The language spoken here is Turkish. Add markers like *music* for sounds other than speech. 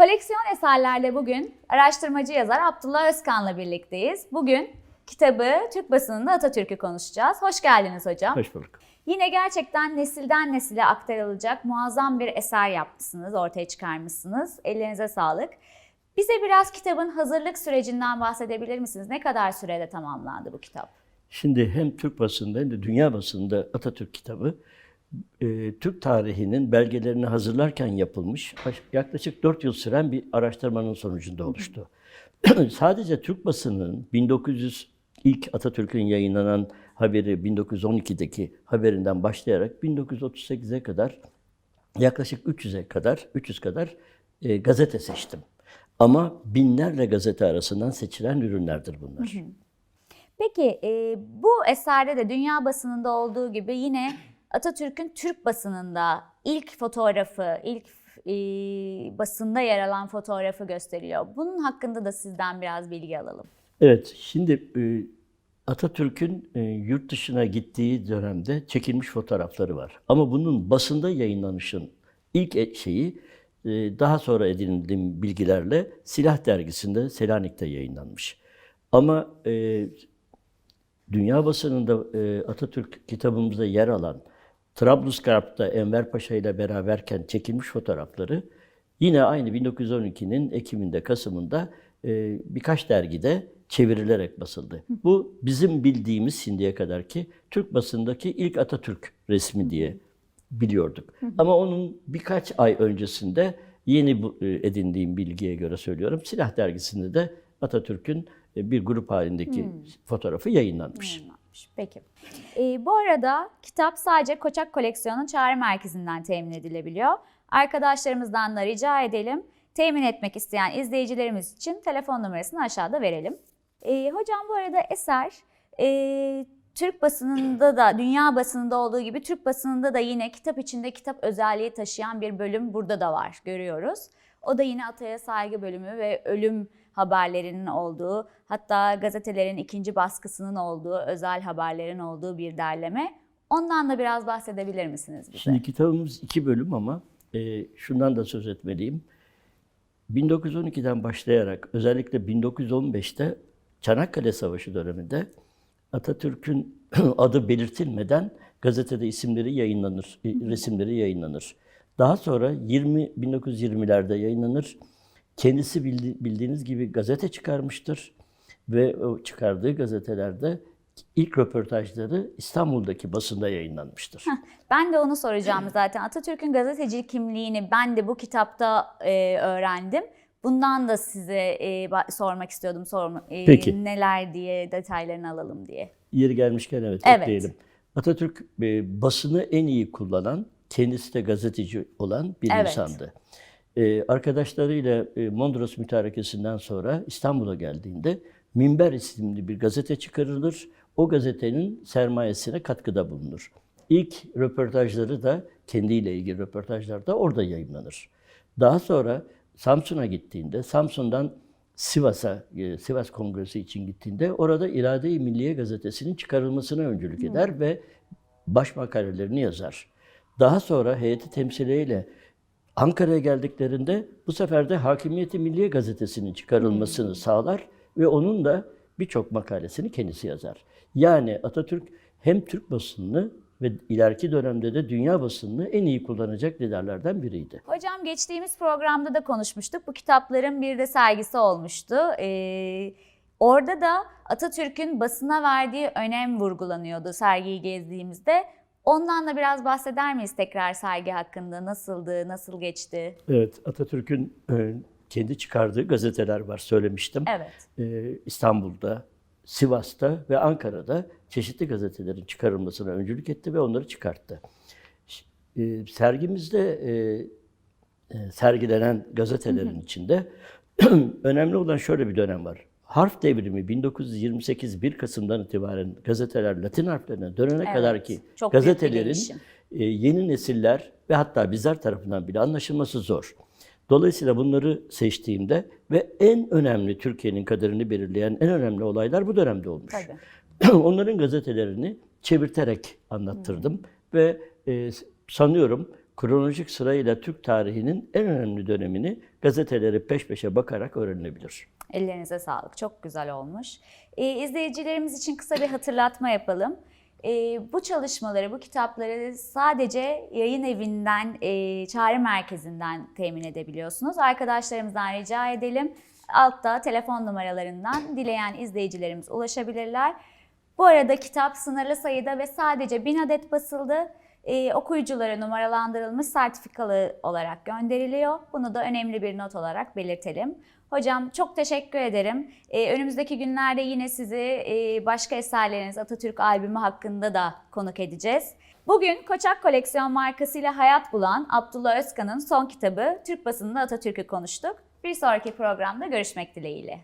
Koleksiyon eserlerde bugün araştırmacı yazar Abdullah Özkan'la birlikteyiz. Bugün kitabı Türk basınında Atatürk'ü konuşacağız. Hoş geldiniz hocam. Hoş bulduk. Yine gerçekten nesilden nesile aktarılacak muazzam bir eser yapmışsınız, ortaya çıkarmışsınız. Ellerinize sağlık. Bize biraz kitabın hazırlık sürecinden bahsedebilir misiniz? Ne kadar sürede tamamlandı bu kitap? Şimdi hem Türk basında hem de dünya basında Atatürk kitabı e, Türk tarihinin belgelerini hazırlarken yapılmış yaklaşık 4 yıl süren bir araştırmanın sonucunda oluştu. *clears throat* Sadece Türk basının 1900 ilk Atatürk'ün yayınlanan haberi 1912'deki haberinden başlayarak 1938'e kadar yaklaşık 300'e kadar 300 kadar e, gazete seçtim. Ama binlerle gazete arasından seçilen ürünlerdir bunlar. Peki e, bu eserde de dünya basınında olduğu gibi yine Atatürk'ün Türk basınında ilk fotoğrafı, ilk e, basında yer alan fotoğrafı gösteriliyor. Bunun hakkında da sizden biraz bilgi alalım. Evet, şimdi e, Atatürk'ün e, yurt dışına gittiği dönemde çekilmiş fotoğrafları var. Ama bunun basında yayınlanışın ilk e- şeyi e, daha sonra edindiğim bilgilerle Silah Dergisi'nde Selanik'te yayınlanmış. Ama e, dünya basınında e, Atatürk kitabımızda yer alan Trablusgarp'ta Enver Paşa ile beraberken çekilmiş fotoğrafları yine aynı 1912'nin Ekim'inde, Kasım'ında e, birkaç dergide çevrilerek basıldı. Bu bizim bildiğimiz şimdiye kadarki Türk basındaki ilk Atatürk resmi diye biliyorduk. Ama onun birkaç ay öncesinde yeni e, edindiğim bilgiye göre söylüyorum. Silah dergisinde de Atatürk'ün e, bir grup halindeki fotoğrafı yayınlanmış. Yayınlanmış. Peki. E, bu arada kitap sadece Koçak Koleksiyonu Çağrı Merkezi'nden temin edilebiliyor. Arkadaşlarımızdan da rica edelim. Temin etmek isteyen izleyicilerimiz için telefon numarasını aşağıda verelim. E, hocam bu arada eser e, Türk basınında da, dünya basınında olduğu gibi Türk basınında da yine kitap içinde kitap özelliği taşıyan bir bölüm burada da var, görüyoruz. O da yine Ataya Saygı bölümü ve ölüm haberlerinin olduğu, hatta gazetelerin ikinci baskısının olduğu, özel haberlerin olduğu bir derleme. Ondan da biraz bahsedebilir misiniz bize? Şimdi kitabımız iki bölüm ama e, şundan da söz etmeliyim. 1912'den başlayarak özellikle 1915'te Çanakkale Savaşı döneminde Atatürk'ün *clears throat* adı belirtilmeden gazetede isimleri yayınlanır, e, resimleri yayınlanır. Daha sonra 20 1920'lerde yayınlanır. Kendisi bildi- bildiğiniz gibi gazete çıkarmıştır ve o çıkardığı gazetelerde ilk röportajları İstanbul'daki basında yayınlanmıştır. Ben de onu soracağım zaten. Atatürk'ün gazeteci kimliğini ben de bu kitapta e, öğrendim. Bundan da size e, sormak istiyordum. Sorma, e, Peki. Neler diye detaylarını alalım diye. Yeri gelmişken evet, Evet. ekleyelim. Atatürk e, basını en iyi kullanan, kendisi de gazeteci olan bir Evet. insandı. E, arkadaşlarıyla e, Mondros Mütarekesi'nden sonra İstanbul'a geldiğinde Minber isimli bir gazete çıkarılır. O gazetenin sermayesine katkıda bulunur. İlk röportajları da kendiyle ilgili röportajlar da orada yayınlanır. Daha sonra Samsun'a gittiğinde, Samsun'dan Sivas'a, e, Sivas Kongresi için gittiğinde orada İrade-i Milliye gazetesinin çıkarılmasına öncülük eder ve baş makalelerini yazar. Daha sonra heyeti temsiliyle Ankara'ya geldiklerinde bu sefer de Hakimiyeti Milliye gazetesinin çıkarılmasını sağlar ve onun da birçok makalesini kendisi yazar. Yani Atatürk hem Türk basınını ve ileriki dönemde de dünya basınını en iyi kullanacak liderlerden biriydi. Hocam geçtiğimiz programda da konuşmuştuk. Bu kitapların bir de sergisi olmuştu. Ee, orada da Atatürk'ün basına verdiği önem vurgulanıyordu sergiyi gezdiğimizde. Ondan da biraz bahseder miyiz tekrar sergi hakkında? Nasıldı, nasıl geçti? Evet, Atatürk'ün e, kendi çıkardığı gazeteler var söylemiştim. Evet. e, İstanbul'da, Sivas'ta ve Ankara'da çeşitli gazetelerin çıkarılmasına öncülük etti ve onları çıkarttı. E, sergimizde sergilenen gazetelerin içinde *clears throat* önemli olan şöyle bir dönem var. Harf devrimi 1928 1 Kasım'dan itibaren gazeteler Latin harflerine dönene Evet, kadar ki gazetelerin e, yeni nesiller ve hatta bizler tarafından bile anlaşılması zor. Dolayısıyla bunları seçtiğimde ve en önemli Türkiye'nin kaderini belirleyen en önemli olaylar bu dönemde olmuş. Tabii. *clears throat* Onların gazetelerini çevirterek anlattırdım ve e, sanıyorum kronolojik sırayla Türk tarihinin en önemli dönemini gazeteleri peş peşe bakarak öğrenilebilir. Ellerinize sağlık. Çok güzel olmuş. Ee, izleyicilerimiz için kısa bir hatırlatma yapalım. Ee, bu çalışmaları, bu kitapları sadece yayın evinden, e, çağrı merkezinden temin edebiliyorsunuz. Arkadaşlarımızdan rica edelim. Altta telefon numaralarından dileyen izleyicilerimiz ulaşabilirler. Bu arada kitap sınırlı sayıda ve sadece 1000 adet basıldı. Ee, okuyuculara numaralandırılmış sertifikalı olarak gönderiliyor. Bunu da önemli bir not olarak belirtelim. Hocam çok teşekkür ederim. Ee, önümüzdeki günlerde yine sizi e, başka eserleriniz Atatürk albümü hakkında da konuk edeceğiz. Bugün Koçak Koleksiyon markasıyla hayat bulan Abdullah Özkan'ın son kitabı Türk basınında Atatürk'ü konuştuk. Bir sonraki programda görüşmek dileğiyle.